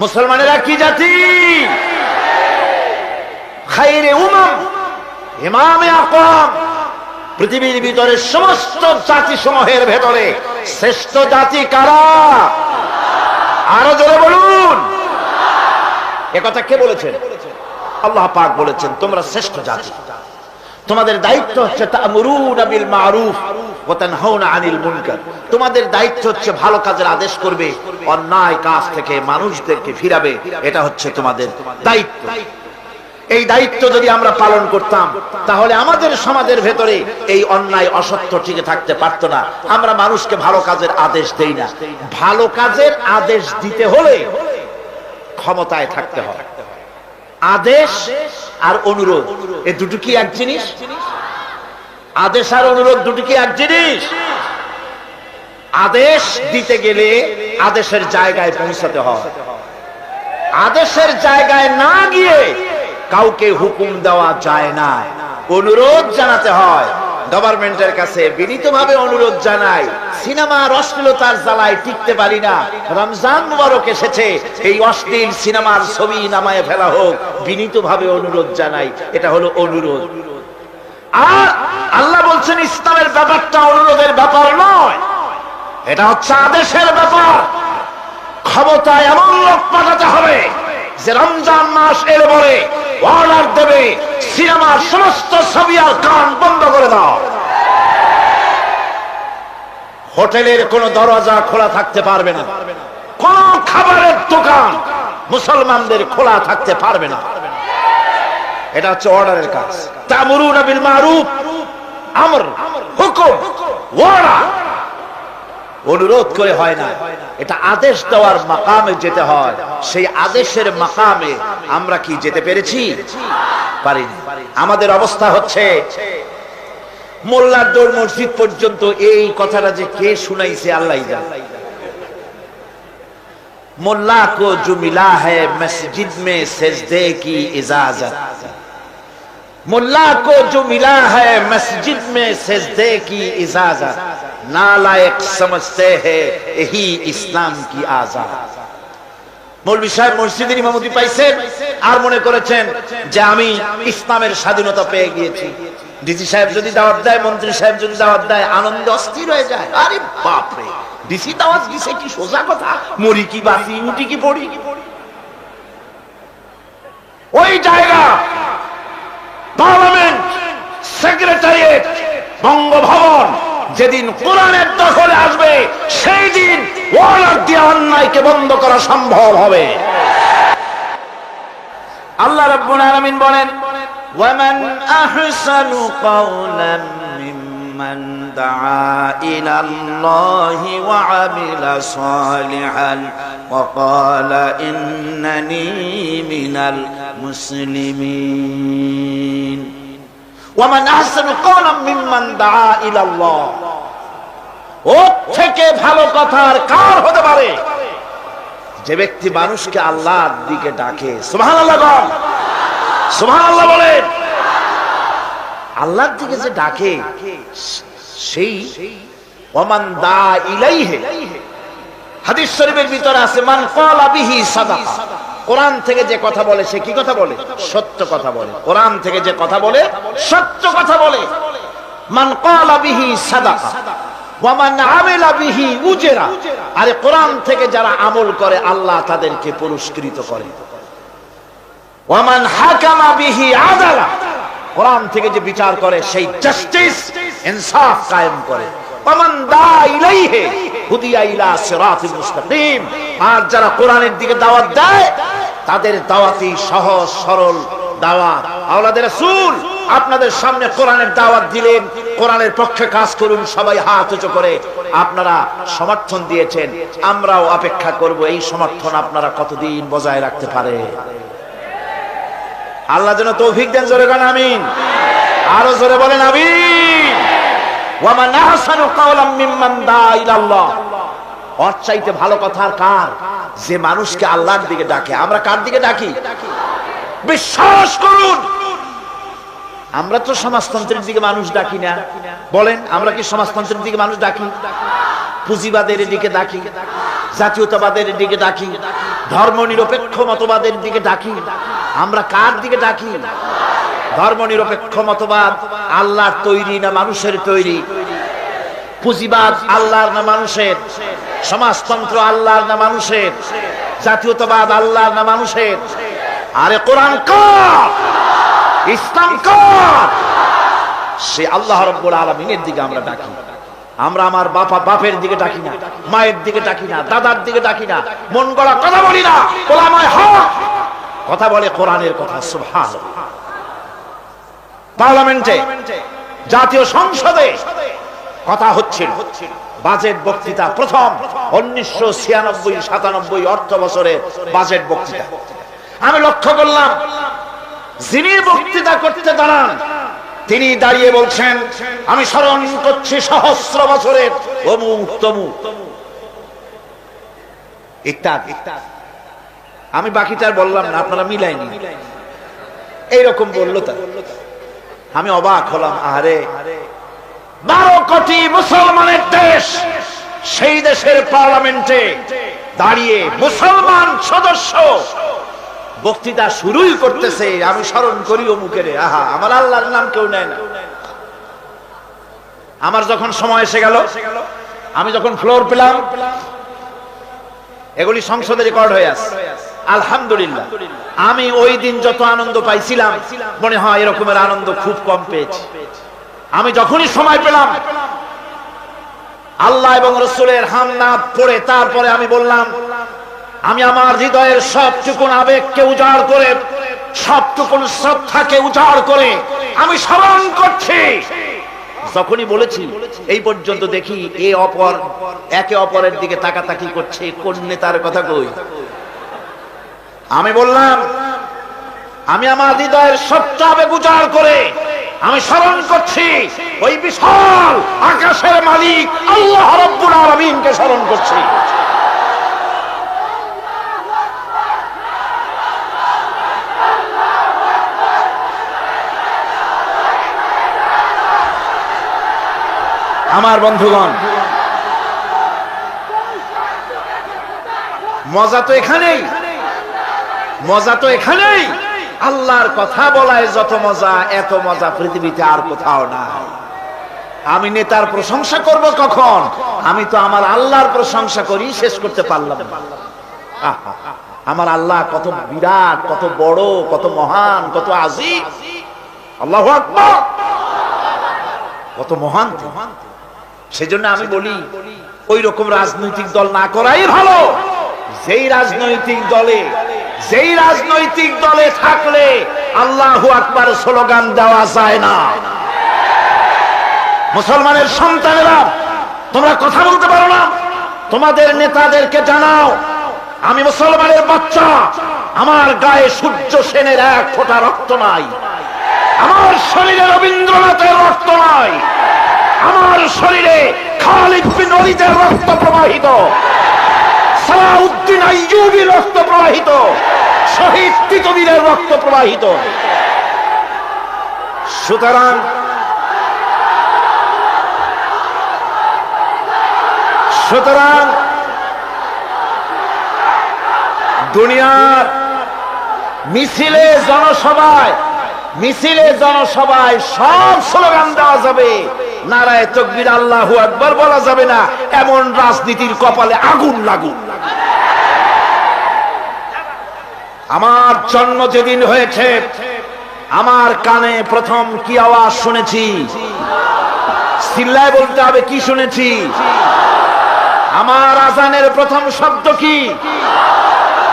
মুসলমানেরা কি জাতি? খাইরে উমাম, ইমামে আকম পৃথিবীর ভিতরে সমস্ত জাতি সমূহের ভেতরে শ্রেষ্ঠ জাতি কারা? আরও জোরে বলুন। কথা কে বলেছেন? আল্লাহ পাক বলেছেন, তোমরা শ্রেষ্ঠ জাতি। তোমাদের দায়িত্ব হচ্ছে তা'মুরুনা বিল মারুফ। তোমাদের দায়িত্ব হচ্ছে ভালো কাজের আদেশ করবে, অন্যায় কাজ থেকে মানুষদেরকে ফিরাবে, এটা হচ্ছে তোমাদের দায়িত্ব। এই দায়িত্ব যদি আমরা পালন করতাম, তাহলে আমাদের সমাজের ভেতরে এই অন্যায় অসত্য টিকে থাকতে পারত না। আমরা মানুষকে ভালো কাজের আদেশ দেই না। ভালো কাজের আদেশ দিতে হলে ক্ষমতায় থাকতে হয়। আদেশ আর অনুরোধ, এ দুটো কি এক জিনিস? আদেশ আর অনুরোধ দুটো কি? এক জিনিস। আদেশ দিতে গেলে আদেশের জায়গায় পৌঁছাতে হয়। আদেশের জায়গায় না গিয়ে কাউকে হুকুম দেওয়া যায় না। অনুরোধ জানাতে হয়। গভর্নমেন্টের কাছে বিনীতভাবে অনুরোধ জানাই সিনেমার অশ্লীলতার জ্বালায় টিকতে পারি না। রমজান মুবারক এসেছে, এই অশ্লীল সিনেমার ছবি নামায় ফেলা হোক। বিনীতভাবে অনুরোধ জানাই, এটা হলো অনুরোধ। আর আল্লাহ বলছেন, ইসলামের ব্যাপারটা অনুরোধের ব্যাপার নয়। এটা হচ্ছে আদেশের ব্যাপার। ক্ষমতায় এমন লোক পাঠাতে হবে যে রমজান মাস এর পরে অর্ডার দেবে, সিনেমার সমস্ত ছবি আর গান বন্ধ করে দাও। হোটেলের কোন দরজা খোলা থাকতে পারবে না। কোন খাবারের দোকান মুসলমানদের খোলা থাকতে পারবে না। এটা হচ্ছে অর্ডারের কাজ। তামুরুনা বিল মারুফ। আমর, হুকুম ওয়ারা অনুরোধ করে হয় না। এটা আদেশ দেওয়ার মাকামে যেতে হয়। সেই আদেশের মাকামে আমরা কি যেতে পেরেছি? পারিনি। আমাদের অবস্থা হচ্ছে, মোল্লার দৌড় মসজিদ পর্যন্ত এই কথাটা যে কে শুনাইছে আল্লাহ মোল্লা কো জুমিলা হ্যাঁ মসজিদ মে সেজদে কি ইজাজত। मुल्ला को जो मिला है मस्जिद में सजदे की इजाजत नालायक समझते हैं यही इस्लाम की आजाद মৌলভী সাহেব মসজিদের ইমামতি পাইছেন আর মনে করেছেন যে আমি ইসলামের স্বাধীনতা পেয়ে গিয়েছি ডিসি সাহেব যদি দাওয়াত দেয় মন্ত্রী সাহেব যদি দাওয়াত দেয় আনন্দে অস্থির হয়ে যায় আরে বাপরে ডিসি দাওয়াত দিছে কি সোজা কথা মরি কি বাসি উঠি কি পড়ি ওই জায়গা পার্লামেন্ট সেক্রেটারিয়েট, বঙ্গভবন, যেদিন কোরআনের দখলে আসবে সেই দিন অন্যায়কে বন্ধ করা সম্ভব হবে। আল্লাহ রব্বুল আলামিন বলেন, ওয়ামান আহসানু কাওলাম মিম্মান দাআ ইলা আল্লাহি ওয়া আমিলা সালিহান ওয়া ক্বালা ইন্নানি মিনাল মুসলিমিন ওয়ামান আহসানু কাওলাম মিম্মান দাআ ইলা ও থেকে ভালো কথা আর কার হতে পারে? যে ব্যক্তি মানুষকে আল্লাহর দিকে ডাকে, সুবহানাল্লাহ বল। সুবহানাল্লাহ বলেন। আল্লাহর দিকে যে ডাকে, সেই ওমান দা ইলাইহে। হাদিস শরীফের ভিতরে আছে, মান ক্বালা বিহি সাদাকা। কোরআন থেকে যে কথা বলে, সে কি কথা বলে? সত্য কথা বলে। কোরআন থেকে যে কথা বলে, সত্য কথা বলে। মান ক্বালা বিহি সাদাকা। আরে কোরআন থেকে যারা আমল করে, আল্লাহ তাদেরকে পুরস্কৃত করে। ওয়ামান হাকামা বিহি আদালা। কোরআন থেকে যে বিচার করে, সেই জাস্টিস ইনসাফ কায়েম করে। দা হুদিয়া ইলা সিরাতিল মুস্তাকিম। আর যারা কোরআনের দিকে দাওয়াত দেয়, তাদের দাওয়াতই সহজ, সরল দাওয়াত। আওলাদের রাসূল, আপনাদের সামনে কোরআনের দাওয়াত দিলেন, কোরআনের পক্ষে কাজ করুন, সবাই হাত উঁচু করে। আপনারা সমর্থন দিয়েছেন, আমরাও অপেক্ষা করব, এই সমর্থন আপনারা কতদিন বজায় রাখতে পারে? আল্লাহ যেন তৌফিক দেন, জোরে গান আমিন। আরও জোরে বলেন আমিন। ওয়ামান কাওলাম মিম্মান দা ইলাল্লাহ। ওর চাইতে ভালো কথা আর কার? যে মানুষকে আল্লাহর দিকে ডাকে। আমরা কার দিকে ডাকি? বিশ্বাস করুন। আমরা তো সমাজতন্ত্রের দিকে মানুষ ডাকি না। বলেন, আমরা কি সমাজতন্ত্রের দিকে মানুষ ডাকি? পুঁজিবাদের দিকে ডাকি। জাতীয়তাবাদের দিকে ডাকি। ধর্ম নিরপেক্ষ মতবাদের দিকে ডাকি। আমরা কার দিকে ডাকি? ধর্ম নিরপেক্ষ মতবাদ, আল্লাহর তৈরি না মানুষের তৈরি? পুঁজিবাদ আল্লাহর না মানুষের? সমাজতন্ত্র আল্লাহর না মানুষের? জাতীয়তাবাদ আল্লাহর না মানুষের? আরে কোরআন কার! ইসলাম সে আল্লাহ রব্বুল আলমিনের দিকে আমরা ডাকি। আমরা আমার বাপা বাপের দিকে ডাকি না, মায়ের দিকে ডাকি না, দাদার দিকে ডাকি না, মন গড়া কথা বলি না কোলামায় হক! কথা বলে কোরআনের কথা সুবহান পার্লামেন্টে, জাতীয় সংসদে কথা হচ্ছিল। বাজেট বক্তৃতা প্রথম, উনিশশো ছিয়ানব্বই, সাতানব্বই অর্থ বছরে বাজেট বক্তৃতা। আমি লক্ষ্য করলাম, যিনি বক্তৃতা করতে দাঁড়ান, তিনি দাঁড়িয়ে বলছেন, আমি স্মরণ করছি সহস্র বছরের অমুক তমুক। ইত্যাদি আমি বাকিটার বললাম না, আপনারা মিলাইনি। এইরকম বলল তা। আমি অবাক হলাম আরে বারো কোটি মুসলমানের দেশ সেই দেশের পার্লামেন্টে দাঁড়িয়ে মুসলমান সদস্য বক্তৃতা শুরুই করতেছে, আমি স্মরণ করি অমুকের। আহা, আমার আল্লাহর নাম কেউ নেয় না। আমার যখন সময় এসে গেল, আমি যখন ফ্লোর পেলাম, এগুলি সংসদে রেকর্ড হয়ে আছে। আলহামদুলিল্লাহ। আমি ওই দিন যত আনন্দ পাইছিলাম, মনে হয় এরকমের আনন্দ খুব কম পেয়েছি। আমি যখনই সময় পেলাম, আল্লাহ এবং রসুলের হামনা পড়ে তারপরে আমি বললাম, আমি আমার হৃদয়ের সবটুকুন আবেগকে উজাড় করে, সবটুকুন শ্রদ্ধাকে উজাড় করে আমি স্মরণ করছি। যখনই বলেছি, এই পর্যন্ত দেখি এ অপর, একে অপরের দিকে তাকাতাকি করছে। কোন নেতার কথা কই? আমি বললাম, আমি আমার হৃদয়ের সবটা আবেগ উজাড় করে আমি স্মরণ করছি ওই বিশাল আকাশের মালিক আল্লাহ রব্বুল আলামিনকে স্মরণ করছি। আমার বন্ধুগণ, মজা তো এখানেই। মজা তো এখানেই। আল্লাহর কথা বলায় যত মজা, এত মজা পৃথিবীতে আর কোথাও না আমি নেতার প্রশংসা করব কখন? আমি তো আমার আল্লাহর প্রশংসা করি, শেষ করতে পারলাম আমার আল্লাহ কত বিরাট, কত বড়, কত মহান, কত আজিজ। আল্লাহ কত মহান। সেজন্য আমি বলি ওই রকম রাজনৈতিক দল না করাই ভালো। যেই রাজনৈতিক দলে যেই রাজনৈতিক দলে থাকলে আল্লাহ আকবার স্লোগান দেওয়া যায় না। মুসলমানের সন্তানেরা, তোমরা কথা বলতে পারো না। তোমাদের নেতাদেরকে জানাও, আমি মুসলমানের বাচ্চা, আমার গায়ে সূর্য সেনের এক ফোঁটা রক্ত নাই। আমার শরীরে রবীন্দ্রনাথের রক্ত নাই। আমার শরীরে খালিদ বিন রক্ত প্রবাহিত। সালাউদ্দিন আইয়ুবীর রক্ত প্রবাহিত। শহীদ তিতবীরের রক্ত প্রবাহিত। সুতরাং সুতরাং দুনিয়ার মিছিলে জনসভায় মিছিলে জনসভায় সব স্লোগান দেওয়া যাবে। নারায় তকবির আল্লাহু আকবার বলা যাবে না, এমন রাজনীতির কপালে আগুন লাগুন আমার জন্ম যেদিন হয়েছে, আমার কানে প্রথম কি আওয়াজ শুনেছি? চিল্লায় বলতে হবে কি শুনেছি? আমার আজানের প্রথম শব্দ কি?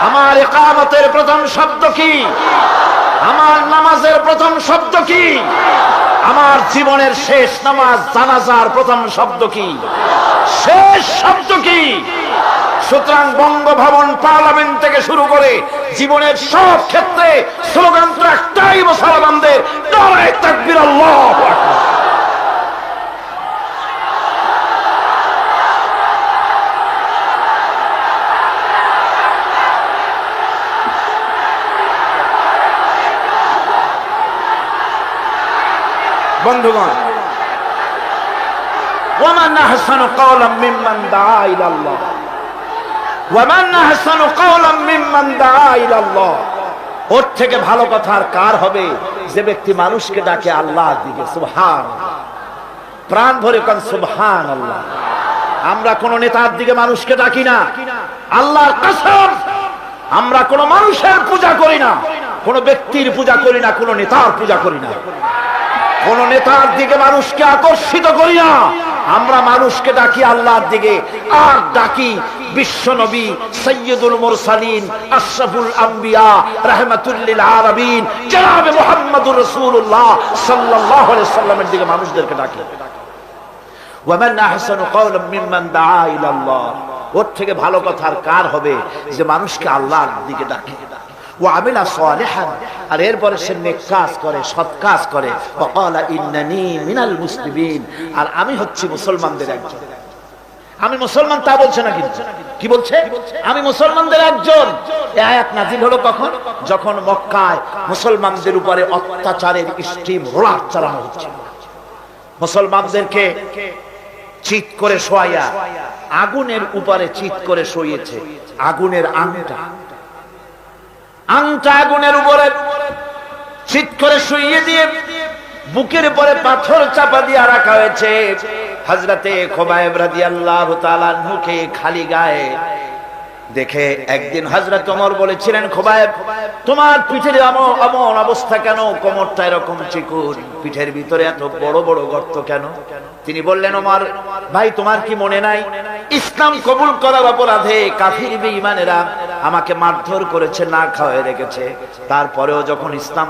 আমার একামতের প্রথম শব্দ কি? আমার নামাজের প্রথম শব্দ কি? আমার জীবনের শেষ নামাজ জানাজার প্রথম শব্দ কি? শেষ শব্দ কি? সুতরাং বঙ্গভবন পার্লামেন্ট থেকে শুরু করে জীবনের সব ক্ষেত্রে স্লোগান তো একটাই মুসলমানদের বন্ধুগণ ওমান আহসান কওলাম মিম্মান দা ইলাল্লাহ। ওয়ামান ওর থেকে ভালো কথা আর কার হবে? যে ব্যক্তি মানুষকে ডাকে আল্লাহ দিকে সুহান প্রাণ ভরে কান সুহান আল্লাহ আমরা কোন নেতার দিকে মানুষকে ডাকি না। আল্লাহর কসম, আমরা কোন মানুষের পূজা করি না। কোন ব্যক্তির পূজা করি না, কোন নেতার পূজা করি না। কোন নেতার দিকে মানুষকে আকর্ষিত করি না। আমরা মানুষকে ডাকি আল্লাহর দিকে, আর ডাকি বিশ্ব নবী সৈয়দুল মুরসালিন, আশরাফুল আম্বিয়া, রাহমাতুল্লিল আলামিন। জনাবে মুহাম্মদুর রাসূলুল্লাহ সাল্লাল্লাহু আলাইহি সাল্লামের দিকে মানুষদেরকে ডাকি। ওয়ামান আহসানু কওলাম মিম্মান দাআ ইলা আল্লাহ ওর থেকে ভালো কথা আর কার হবে যে মানুষকে আল্লাহর দিকে ডাকে? ও আমিলা সালিহান। আর এরপরে সে নেক কাজ করে, সৎ কাজ করে। ওয়াকালা ইন্নানি মিনাল মুসলিমিন। আর আমি হচ্ছি মুসলমানদের একজন। আমি মুসলমান তা বলছে না কিন্তু। কি বলছে? আমি মুসলমানদের একজন। আয়াত নাজিল হলো কখন? যখন মক্কায় মুসলমানদের উপরে অত্যাচারের স্টিম, রোলার চালানো হচ্ছে মুসলমানদেরকে চিত করে শোয়াইয়া, আগুনের উপরে চিত করে শুয়েছে আগুনের আংটা। আংটা আগুনের উপরে চিত করে শুইয়ে দিয়ে বুকের উপরে পাথর চাপা দিয়ে রাখা হয়েছে। হজরতে খোবাইব রাদিয়াল্লাহু তাআলা মুখে খালি গায়ে দেখে একদিন হজরত ওমর বলেছিলেন খোবাইব তোমার পিঠের এমন অবস্থা কেন? কোমরটা এরকম চিকুন, পিঠের ভিতরে এত বড় বড় গর্ত কেন? তিনি বললেন, ওমর, ভাই, তোমার কি মনে নাই? ইসলাম কবুল করার অপরাধে কাফির বেঈমানেরা আমাকে মারধর করেছে, না খাওয়ায় রেখেছে। তারপরেও যখন ইসলাম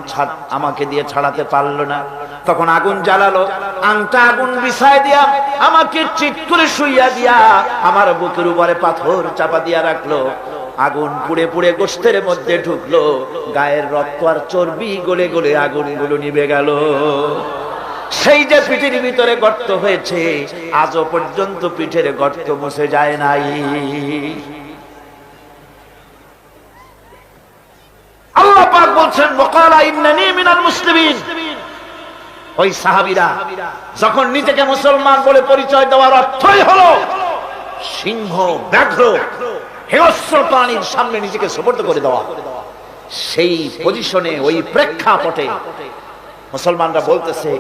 আমাকে দিয়ে ছাড়াতে পারল না তখন আগুন জ্বালালো। আংটা আগুন বিছায় দিয়া আমাকে চিট করে শুইয়া দিয়া আমার বুকের উপরে পাথর চাপা দিয়া রাখল। আগুন পুড়ে পুড়ে গোষ্ঠের মধ্যে ঢুকলো। গায়ের রক্ত আর চর্বি গলে গলে আগুনগুলো নিভে গেল। সেই যে পিঠের ভিতরে গর্ত হয়েছে, আজও পর্যন্ত পিঠের গর্ত মুছে যায় নাই। আল্লাহ পাক বলছেন ওয়াকালা ইন্নানি মিনাল মুসলিমিন। ওই সাহাবীরা, যখন নিজেকে মুসলমান বলে পরিচয় দেওয়ার অর্থই হলো সিংহ, ব্যাঘ্র হিংস্র প্রাণীর সামনে নিজেকে সুপর্দ করে দেওয়া। সেই পজিশনে ওই প্রেক্ষাপটে মুসলমানরা বলতেছে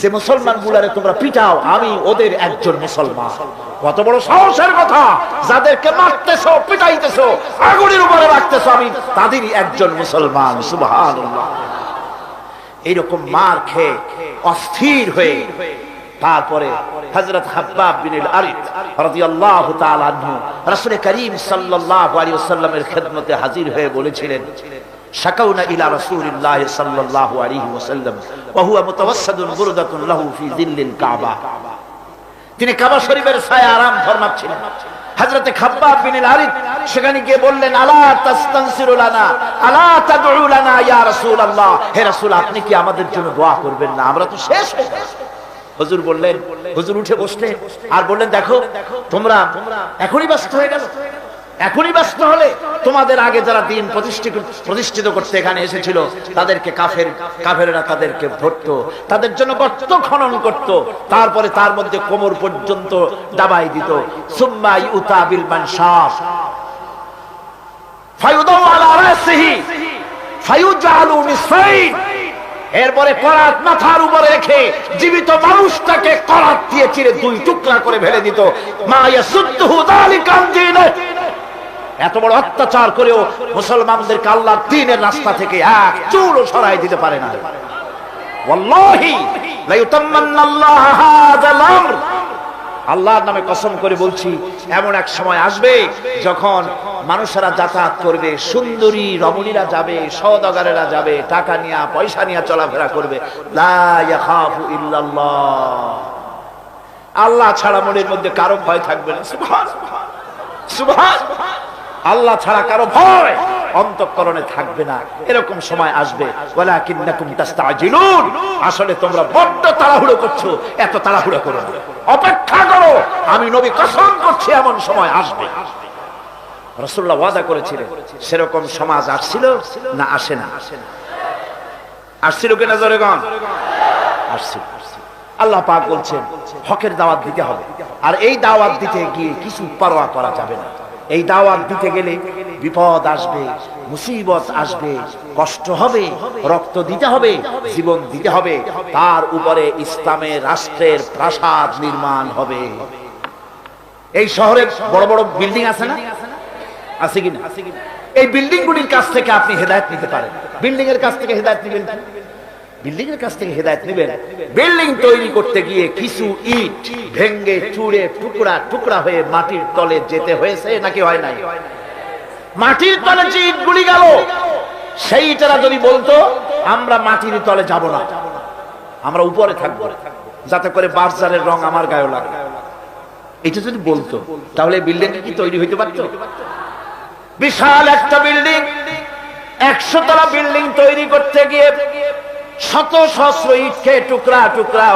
যে মুসলমান গুলারে তোমরা পিটাও, আমি ওদের একজন মুসলমান। কত বড় সাহসের কথা, যাদেরকে মারতেছো, পিটাইতেছো, আগুনের উপরে রাখতেছো, আমি তাদেরই একজন মুসলমান, সুবহানাল্লাহ। এইরকম মার খেয়ে অস্থির হয়ে তারপরে হযরত হাব্বাব করিম সাল্লাল্লাহু আলাইহি হাজির হয়ে বলেছিলেন, শাকাউনা ইলা রাসূলিল্লাহ সাল্লাল্লাহু আলাইহি ওয়াসাল্লাম, ওয়া হুয়া মুতাওয়াসসাদুন কাবা। তিনি কাবা শরীফের ছায়া আরাম ফরমাচ্ছিলেন। হযরতে খাব্বাব বিন আরিদ সেখানে গিয়ে বললেন, আলা তাস্তানসিরু লানা, আলা তাদউ লানা ইয়া রাসূলুল্লাহ? হে রাসূল, আপনি কি আমাদের জন্য দোয়া করবেন না? আমরা তো শেষ হয়ে হুজুর বললেন, হুজুর উঠে বসলেন আর বললেন, দেখো, তোমরা এখনই ব্যস্ত হয়ে গেল। এখনই ব্যস্ত হলে তোমাদের আগে যারা দিন প্রতিষ্ঠিত করতে এখানে এসেছিল, তাদেরকে কাফের, কাফেরেরা তাদেরকে ধরত, তাদের জন্য গর্ত খনন করত, তারপরে তার মধ্যে কোমর পর্যন্ত দাবাই দিত। সুম্মা ইউতা বিল মানসাব ফায়ুদাউ আলা রাসিহি। ফায়ুজালু নিসাইন এরপরে করাত মাথার উপরে রেখে জীবিত মানুষটাকে করাত দিয়ে চিরে দুই টুকরা করে ফেলে দিত। মায়া সুদ্দুহু যালিকাম দীনে। এত বড় অত্যাচার করেও মুসলমানদেরকে আল্লাহর দ্বীনের রাস্তা থেকে এক চুলও সরাই দিতে পারে না। আল্লাহর নামে কসম করে বলছি, এমন এক সময় আসবে যখন মানুষেরা যাতায়াত করবে, সুন্দরী রমণীরা যাবে, সওদাগারেরা যাবে, টাকা নিয়ে, পয়সা নিয়ে চলাফেরা করবে। আল্লাহ ছাড়া মনের মধ্যে কারও ভয় থাকবে না। সুবহান সুবহান। আল্লাহ ছাড়া কারও ভয় অন্তঃকরণে থাকবে না। এরকম সময় আসবে। আসলে তোমরা বড্ড তাড়াহুড়ো করছ। এত তাড়াহুড়ো করো অপেক্ষা করো। আমি নবী কসম করছি, এমন সময় আসবে। রাসূলুল্লাহ ওয়াদা করেছিলেন, সেরকম সমাজ আসছিল না আসে না। আসছিল কিনা জোরেগণ আসছিল। আল্লাহ পাক বলছেন, হকের দাওয়াত দিতে হবে। আর এই দাওয়াত দিতে গিয়ে কিছু পারোয়া করা যাবে না। এই দাওয়াত দিতে গেলে বিপদ আসবে, মুসিবত আসবে, কষ্ট হবে, রক্ত দিতে হবে, জীবন দিতে হবে, তার উপরে ইসলামের রাষ্ট্রের প্রাসাদ নির্মাণ হবে। এই শহরের বড় বড় বিল্ডিং আছে না? আছে কিনা এই বিল্ডিং গুলির কাছ থেকে আপনি হেদায়ত নিতে পারেন। বিল্ডিং এর কাছ থেকে হেদায়ত নেবেন বিল্ডিং এর কাছ থেকে হেদায়ত নেবেন। বিল্ডিং তৈরি করতে গিয়ে কিছু ইট ভেঙ্গে চুড়ে টুকরা টুকরা হয়ে মাটির তলে যেতে হয়েছে নাকি হয় নাই? মাটির তলে যে ইট গুলি গেল সেই ইটেরা যদি বলতো, আমরা মাটির তলে যাব না। আমরা উপরে থাকব, যাতে করে বার্জারের রং আমার গায়ে লাগে। এটা যদি বলতো, তাহলে বিল্ডিং কি তৈরি হইতে পারতো? বিশাল একটা বিল্ডিং একশো তলা বিল্ডিং তৈরি করতে গিয়ে শত সহস্র ইটকে টুকরা টুকরা